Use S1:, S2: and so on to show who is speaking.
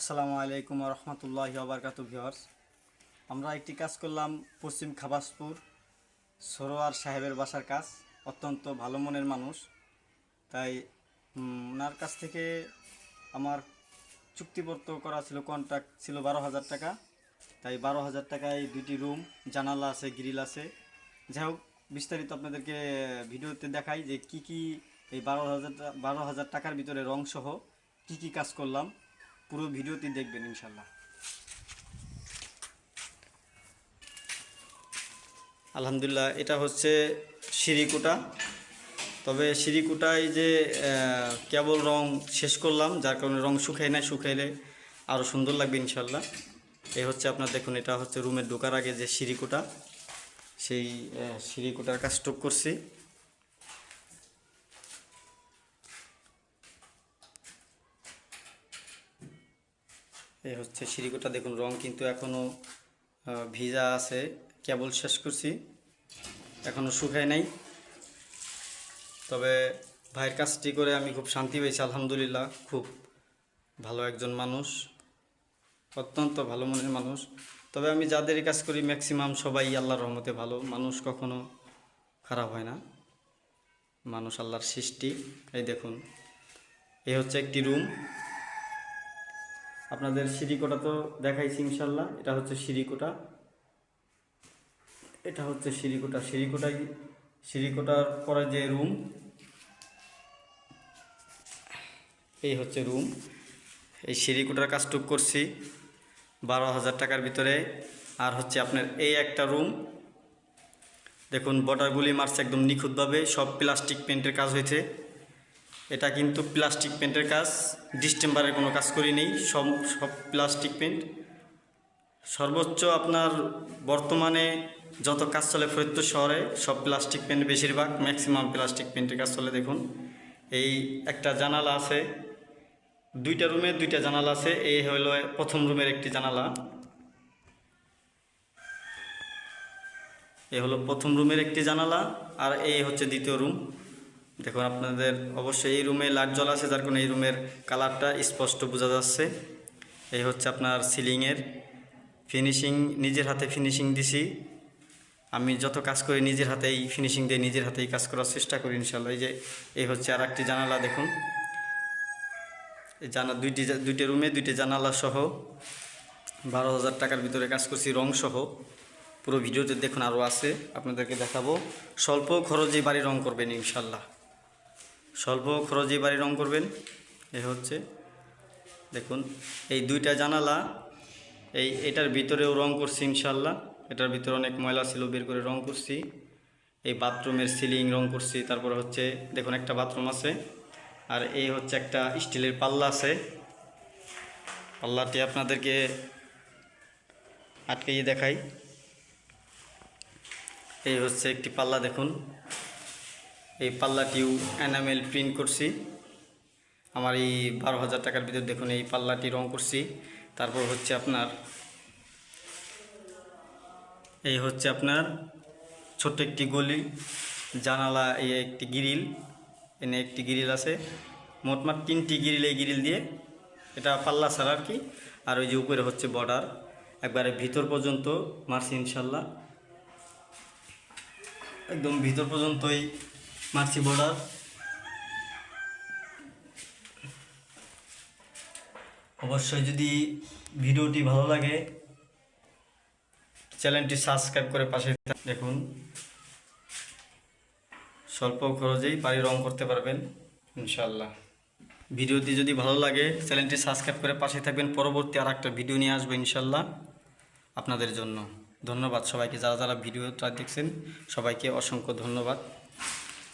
S1: আসসালামু আলাইকুম রহমতুল্লাহ আবরকাত ভিওয়ার্স আমরা একটি কাজ করলাম, পশ্চিম খাবাসপুর সরোয়ার সাহেবের বাসার কাজ। অত্যন্ত ভালো মনের মানুষ। তাই ওনার কাছ থেকে আমার চুক্তিবদ্ধ করা ছিল কন্ট্রাক্ট ছিল বারো হাজার টাকা। তাই বারো হাজার টাকায় দুটি রুম, জানালা আছে, গ্রিল আছে। যাই হোক, বিস্তারিত আপনাদেরকে ভিডিওতে দেখাই যে কি কি এই বারো হাজার বারো হাজার টাকার ভিতরে রং সহ কী কি কাজ করলাম। পুরো ভিডিওটি দেখবেন, ইনশাল্লাহ। আলহামদুলিল্লাহ, এটা হচ্ছে সিঁড়িকুটা। তবে সিঁড়িকুটায় যে কেবল রং শেষ করলাম, যার কারণে রং শুকাই না শুকাইলে আরও সুন্দর লাগবে, ইনশাল্লাহ। এই হচ্ছে আপনার, দেখুন, এটা হচ্ছে রুমে ঢোকার আগে যে সিঁড়িকুটা, সেই সিঁড়িকুটার কাজ স্টক করছি। এই হচ্ছে সিঁড়িকুটা দেখুন, রং কিন্তু এখনও ভিজা আছে। কেবল শেষ করছি। এখনও শুকায় নাই। তবে ভাইয়ের কাজটি করে আমি খুব শান্তি পেয়েছি, আলহামদুলিল্লাহ। খুব ভালো একজন মানুষ, অত্যন্ত ভালো মনের মানুষ। তবে আমি যাদের কাজ করি ম্যাক্সিমাম সবাই আল্লাহর রহমতে ভালো। মানুষ কখনো খারাপ হয় না। মানুষ আল্লাহর সৃষ্টি। এই দেখুন এই হচ্ছে একটি রুম আপনাদের সিঁড়িকোটা তো দেখাইছি ইনশাল্লাহ। এটা হচ্ছে সিঁড়িকোটা। এটা হচ্ছে সিঁড়িকোটা। সিঁড়িকোটাই, সিঁড়িকোটার পরে যে রুম, এই হচ্ছে রুম। এই সিঁড়িকোটার কাজটুক করছি বারো হাজার টাকার ভিতরে। আর হচ্ছে আপনার এই একটা রুম, দেখুন বর্ডারগুলি মারছে একদম নিখুঁতভাবে, সব প্লাস্টিক পেন্টের কাজ হয়েছে। এটা কিন্তু প্লাস্টিক পেন্টের কাজ। ডিস্টেম্বারের কোনো কাজ করি নেই সব সব প্লাস্টিক পেন্ট সর্বোচ্চ আপনার বর্তমানে যত কাজ চলে ফরিদপুর শহরে, সব প্লাস্টিক পেন্ট বেশিরভাগ ম্যাক্সিমাম প্লাস্টিক পেন্টের কাজ চলে দেখুন। এই একটা জানালা আছে, দুইটা রুমে দুইটা জানালা আছে এই হলো প্রথম রুমের একটি জানালা। এ হলো প্রথম রুমের একটি জানালা, আর এই হচ্ছে দ্বিতীয় রুম দেখুন, আপনাদের অবশ্যই এই রুমে লাইট জ্বলা আছে, যার কারণে এই রুমের কালারটা স্পষ্ট বোঝা যাচ্ছে। এই হচ্ছে আপনার সিলিংয়ের ফিনিশিং নিজের হাতে ফিনিশিং দিছি। আমি যত কাজ করি, নিজের হাতে এই ফিনিশিং দিয়ে নিজের হাতেই কাজ করার চেষ্টা করি ইনশাল্লাহ এই যে, এই হচ্ছে আর একটি জানালা, দেখুন। এই জানা, দুইটি দুইটি রুমে দুইটি জানালা সহ বারো হাজার টাকার ভিতরে কাজ করছি, রং সহ। পুরো ভিডিওতে দেখুন আরও আছে, আপনাদেরকে দেখাবো। স্বল্প খরচে বাড়ি রং করবেন ইনশাল্লাহ স্বল্প খরচে বাড়ি রং করবেন। এ হচ্ছে, দেখুন, এই দুইটা জানালা, এই এটার ভিতরেও রং করছি ইনশাল্লাহ এটার ভিতরে অনেক ময়লা ছিল, বের করে রং করছি। এই বাথরুমের সিলিং রং করছি, তারপরে হচ্ছে, দেখুন, একটা বাথরুম আছে। আর এই হচ্ছে একটা স্টিলের পাল্লা আছে। পাল্লাটি আপনাদেরকে আটকেই দেখাই। এই হচ্ছে একটি পাল্লা, দেখুন। এই পাল্লাটিও এনামেল প্রিন্ট করছি। আমার এই বারো হাজার টাকার ভিতর দেখুন, এই পাল্লাটি রং করছি। তারপর হচ্ছে আপনার, এই হচ্ছে আপনার ছোট্ট একটি গলি, জানালা, এই একটি গিরিল, এনে একটি গিরিল আছে। মোটমাট তিনটি গিরিল, এই গ্রিল দিয়ে এটা পাল্লা ছাড়া আর কি। আর ওই যে উপরে হচ্ছে বর্ডার একবারে ভিতর পর্যন্ত মারছি ইনশাল্লাহ। একদম ভিতর পর্যন্তই মারছি বর্ডার অবশ্যই যদি ভিডিওটি ভালো লাগে, চ্যানেলটি সাবস্ক্রাইব করে পাশে দেখুন স্বল্প খরচেই বাড়ি রং করতে পারবেন ইনশাল্লাহ ভিডিওটি যদি ভালো লাগে, চ্যানেলটি সাবস্ক্রাইব করে পাশে থাকবেন। পরবর্তী আর একটা ভিডিও নিয়ে আসব ইনশাল্লাহ আপনাদের জন্য। ধন্যবাদ সবাইকে, যারা যারা ভিডিওটা দেখছেন, সবাইকে অসংখ্য ধন্যবাদ।